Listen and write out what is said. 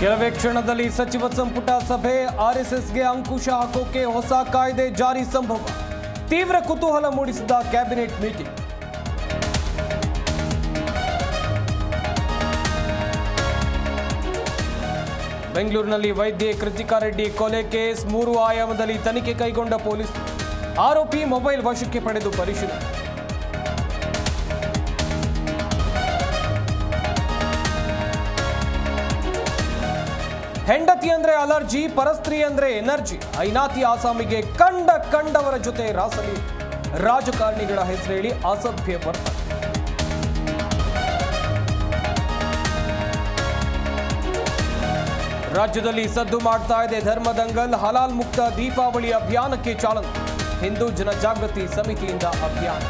ಕೆಲವೇ ಕ್ಷಣದಲ್ಲಿ ಸಚಿವ ಸಂಪುಟ ಸಭೆ, ಆರ್ಎಸ್ಎಸ್ಗೆ ಅಂಕುಶ ಹಾಕೋಕೆ ಹೊಸ ಕಾಯ್ದೆ ಜಾರಿ ಸಂಭವ. ತೀವ್ರ ಕುತೂಹಲ ಮೂಡಿಸಿದ ಕ್ಯಾಬಿನೆಟ್ ಮೀಟಿಂಗ್. ಬೆಂಗಳೂರಿನಲ್ಲಿ ವೈದ್ಯೆ ಕೃತಿಕಾ ರೆಡ್ಡಿ ಕೊಲೆ ಕೇಸ್, ಮೂರು ಆಯಾಮದಲ್ಲಿ ತನಿಖೆ ಕೈಗೊಂಡ ಪೊಲೀಸ್. ಆರೋಪಿ ಮೊಬೈಲ್ ವಶಕ್ಕೆ ಪಡೆದು ಪರಿಶೀಲನೆ. ಹೆಂಡತಿ ಅಂದ್ರೆ ಅಲರ್ಜಿ, ಪರಸ್ತ್ರೀ ಅಂದ್ರೆ ಎನರ್ಜಿ. ಐನಾತಿ ಆಸಾಮಿಗೆ ಕಂಡ ಕಂಡವರ ಜೊತೆ ರಾಸಲಿ. ರಾಜಕಾರಣಿಗಳ ಹೆಸರೇಳಿ ಅಸಭ್ಯ ವರ್ತನೆ. ರಾಜ್ಯದಲ್ಲಿ ಸದ್ದು ಮಾಡ್ತಾ ಇದೆ ಧರ್ಮದಂಗಲ್ ಹಲಾಲ್ ಮುಕ್ತ ದೀಪಾವಳಿ ಅಭಿಯಾನಕ್ಕೆ ಚಾಲನೆ. ಹಿಂದೂ ಜನಜಾಗೃತಿ ಸಮಿತಿಯಿಂದ ಅಭಿಯಾನ.